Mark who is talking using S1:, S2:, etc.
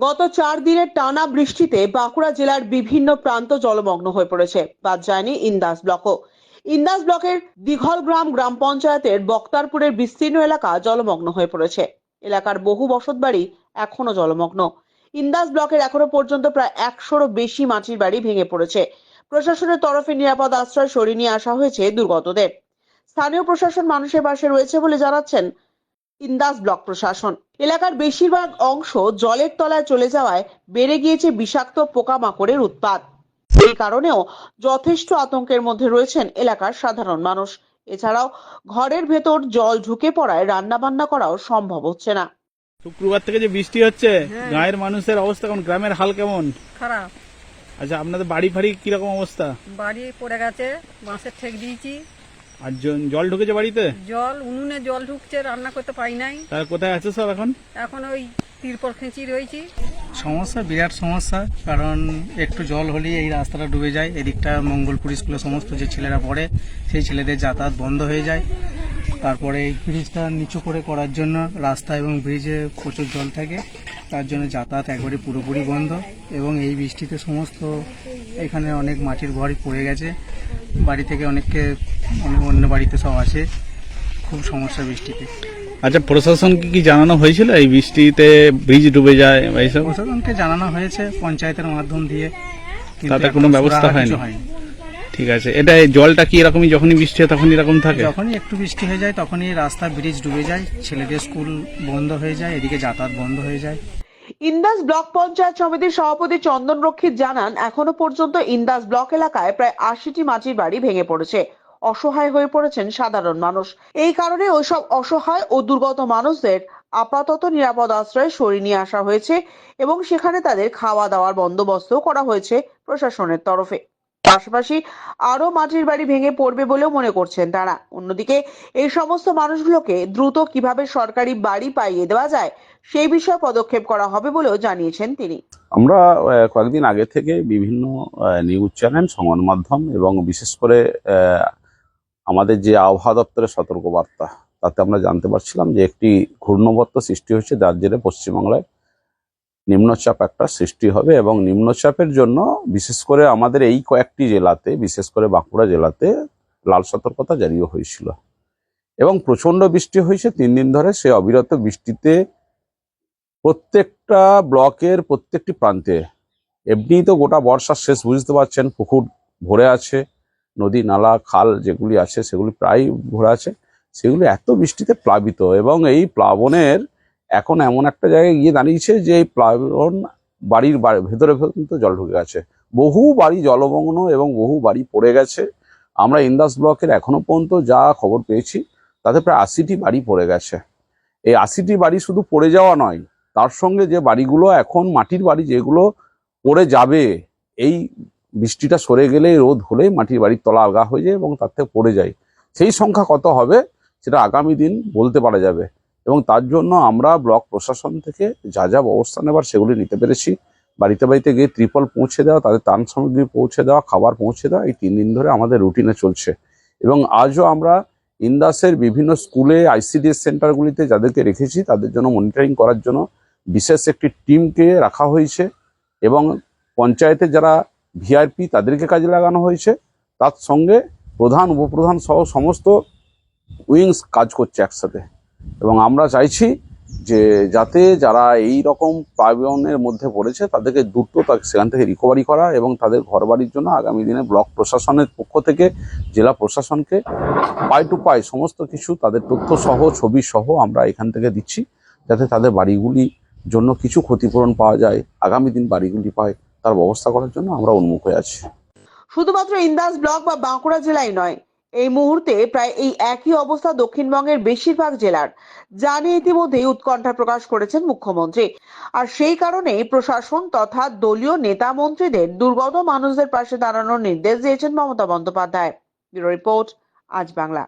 S1: গত চার দিনের টানা বৃষ্টিতে বাঁকুড়া জেলার বিভিন্ন প্রান্ত জলমগ্ন হয়ে পড়েছে। বাদ যায়নি ইন্দাস ব্লকও। ইন্দাস ব্লকের দিঘলগ্রাম গ্রাম পঞ্চায়েতের বক্তারপুরের বিস্তীর্ণ এলাকা জলমগ্ন হয়ে পড়েছে। এলাকার বহু বসত বাড়ি এখনও জলমগ্ন। ইন্দাস ব্লকের এখনও পর্যন্ত প্রায় একশোরও বেশি মাটির বাড়ি ভেঙে পড়েছে। প্রশাসনের তরফে নিরাপদ আশ্রয় সরিয়ে নিয়ে আসা হয়েছে দুর্গতদের। স্থানীয় প্রশাসন মানুষের পাশে রয়েছে বলে জানাচ্ছেন ইন্দাস ব্লক প্রশাসন। এলাকার বেশিরভাগ অংশ জলের তলায় চলে যাওয়ায় বেড়ে গিয়েছে বিষাক্ত পোকামাকড়ের উৎপাত। এই কারণেও যথেষ্ট আতঙ্কের মধ্যে রয়েছেন এলাকার সাধারণ মানুষ। এছাড়াও ঘরের ভেতর জল ঢুকে পড়ায় রান্না বান্না করাও সম্ভব হচ্ছে না।
S2: শুক্রবার থেকে যে বৃষ্টি হচ্ছে গাঁয়ের মানুষের অবস্থা কেমন গ্রামের হাল কেমন?
S3: খারাপ।
S2: আচ্ছা আপনাদের বাড়ি ফাড়ি কীরকম অবস্থা?
S3: বাড়ি পড়ে গেছে বাঁশের ঠেক দিয়েছি।
S2: আর জল ঢুকেছে বাড়িতে?
S3: জল উনুনে জল ঢুকছে রান্না করতে পারি নাই।
S2: তাহলে কোথায় আছে সব এখন?
S3: এখন ওই তিরপল খেঁচি রয়েছি।
S4: সমস্যা বিরাট সমস্যা কারণ একটু জল হলেই এই রাস্তাটা ডুবে যায়। এদিকটা মঙ্গলপুর স্কুলে সমস্ত যে ছেলেরা পড়ে সেই ছেলেদের যাতায়াত বন্ধ হয়ে যায়। তারপরে এই ব্রিজটা নিচু করে করার জন্য রাস্তা এবং ব্রিজে প্রচুর জল থাকে। তার জন্য যাতায়াত একবারে পুরোপুরি বন্ধ এবং এই বৃষ্টিতে সমস্ত এখানে অনেক মাটির ঘরই পড়ে গেছে। বাড়ি থেকে অনেককে অনেক অন্য বাড়িতে সব আছে খুব সমস্যা বৃষ্টিতে।
S2: আচ্ছা প্রশাসনকে কি জানানো হয়েছিল এই বৃষ্টিতে ব্রিজ ডুবে যায় এইসব?
S4: প্রশাসনকে জানানো হয়েছে পঞ্চায়েতের মাধ্যম দিয়ে
S2: তাতে কোনো ব্যবস্থা হয়নি? ঠিক আছে। এটা জলটা কি এরকমই যখনই বৃষ্টি হয় তখন এরকম থাকে?
S4: যখনই একটু বৃষ্টি হয়ে যায় তখনই রাস্তা ব্রিজ ডুবে যায় ছেলেদের স্কুল বন্ধ হয়ে যায় এদিকে যাতায়াত বন্ধ হয়ে যায়।
S1: ইন্দাস ব্লক পঞ্চায়েত সমিতির সভাপতি চন্দন রক্ষিত জানান এখনও পর্যন্ত ইন্দাস ব্লক এলাকায় প্রায় আশিটি মাটির বাড়ি ভেঙে পড়েছে। অসহায় হয়ে পড়েছেন সাধারণ মানুষ। এই কারণে ওইসব অসহায় ও দুর্গত মানুষদের আপাতত নিরাপদ আশ্রয়ে সরিয়ে নিয়ে আসা হয়েছে এবং সেখানে তাদের খাওয়া দাওয়ার বন্দোবস্ত করা হয়েছে প্রশাসনের তরফে। পাশাপাশি আরও মাটির বাড়ি ভেঙে পড়বে বলেও মনে করছেন তারা। অন্যদিকে এই সমস্ত মানুষগুলোকে দ্রুত কীভাবে সরকারি বাড়ি পাইয়ে দেওয়া যায়, সেই বিষয়ে পদক্ষেপ করা হবে বলেও জানিয়েছেন তিনি।
S5: আমরা কয়েকদিন আগে থেকে বিভিন্ন নিউজ চ্যানেল সংবাদ মাধ্যম এবং বিশেষ করে আমাদের যে আবহাওয়া দপ্তরের সতর্কবার্তা, তাতে আমরা জানতে পারছিলাম যে একটি ঘূর্ণবর্ত সৃষ্টি হয়েছে যার পশ্চিমবাংলায় নিম্নচাপ একটা সৃষ্টি হবে এবং নিম্নচাপের জন্য বিশেষ করে আমাদের এই কয়েকটি জেলাতে, বিশেষ করে বাঁকুড়া জেলাতে লাল সতর্কতা জারিও হয়েছিল। এবং প্রচণ্ড বৃষ্টি হয়েছে, তিন দিন ধরে সে অবিরত বৃষ্টিতে প্রত্যেকটা ব্লকের প্রত্যেকটি প্রান্তে। এমনিই তো গোটা বর্ষার শেষ, বুঝতে পারছেন, পুকুর ভরে আছে, নদী, নালা, খাল যেগুলি আছে, সেগুলি প্রায় ভরে আছে। সেগুলি এত বৃষ্টিতে প্লাবিত এবং এই প্লাবনের এখন এমন একটা জায়গায় গিয়ে দাঁড়িয়েছে যে প্লাবন বাড়ির ভেতরে পর্যন্ত জল ঢুকে গেছে। বহু বাড়ি জলমগ্ন এবং বহু বাড়ি পড়ে গেছে। আমরা ইন্দাস ব্লকের এখনও পর্যন্ত যা খবর পেয়েছি, তাতে প্রায় আশিটি বাড়ি পড়ে গেছে। এই আশিটি বাড়ি শুধু পড়ে যাওয়া নয়, তার সঙ্গে যে বাড়িগুলো এখন মাটির বাড়ি যেগুলো পড়ে যাবে, এই বৃষ্টিটা সরে গেলেই রোদ হলেই মাটির বাড়ির তলা আলগা হয়ে যায় এবং তার থেকে পড়ে যায়। সেই সংখ্যা কত হবে, সেটা আগামী দিন বলতে পারা যাবে। এবং তার জন্য আমরা ব্লক প্রশাসন থেকে যা যা ব্যবস্থা নেবার সেগুলি নিতে পেরেছি। বাড়িতে বাড়িতে গিয়ে ত্রিপল পৌঁছে দেওয়া, তাদের ত্রাণ সামগ্রী পৌঁছে দেওয়া, খাবার পৌঁছে দেওয়া, এই তিন দিন ধরে আমাদের রুটিনে চলছে। এবং আজও আমরা ইন্দাসের বিভিন্ন স্কুলে, আইসিডিএস সেন্টারগুলিতে যাদেরকে রেখেছি, তাদের জন্য মনিটরিং করার জন্য বিশেষ একটি টিমকে রাখা হয়েছে এবং পঞ্চায়েতে যারা ভিআরপি তাদেরকে কাজে লাগানো হয়েছে, তার সঙ্গে প্রধান, উপপ্রধান সহ সমস্ত উইংস কাজ করছে একসাথে। এবং আমরা চাইছি যে যাতে যারা এই রকম প্লাবনের মধ্যে পড়েছে, তাদেরকে দ্রুত তা- সেখান থেকে রিকভারি করা এবং তাদের ঘরবাড়ির জন্য আগামী দিনে ব্লক প্রশাসনের পক্ষ থেকে, জেলা প্রশাসনকে পাই টু পাই সমস্ত কিছু তাদের তথ্য সহ, ছবি সহ আমরা এখান থেকে দিচ্ছি, যাতে তাদের বাড়িগুলি জন্য কিছু ক্ষতিপূরণ পাওয়া যায়, আগামী দিন বাড়িগুলি পায়, তার ব্যবস্থা করার জন্য আমরা উন্মুখ হয়ে আছি।
S1: শুধুমাত্র ইন্দাস ব্লক বা বাঁকুড়া জেলায় নয় এই মুহূর্তে প্রায় এই একই অবস্থা দক্ষিণবঙ্গের বেশিরভাগ জেলার। যা নিয়ে ইতিমধ্যেই উৎকণ্ঠা প্রকাশ করেছেন মুখ্যমন্ত্রী। আর সেই কারণে প্রশাসন তথা দলীয় নেতা মন্ত্রীদের দুর্গত মানুষদের পাশে দাঁড়ানোর নির্দেশ দিয়েছেন মমতা বন্দ্যোপাধ্যায়। ব্যুরো রিপোর্ট, আজ বাংলা।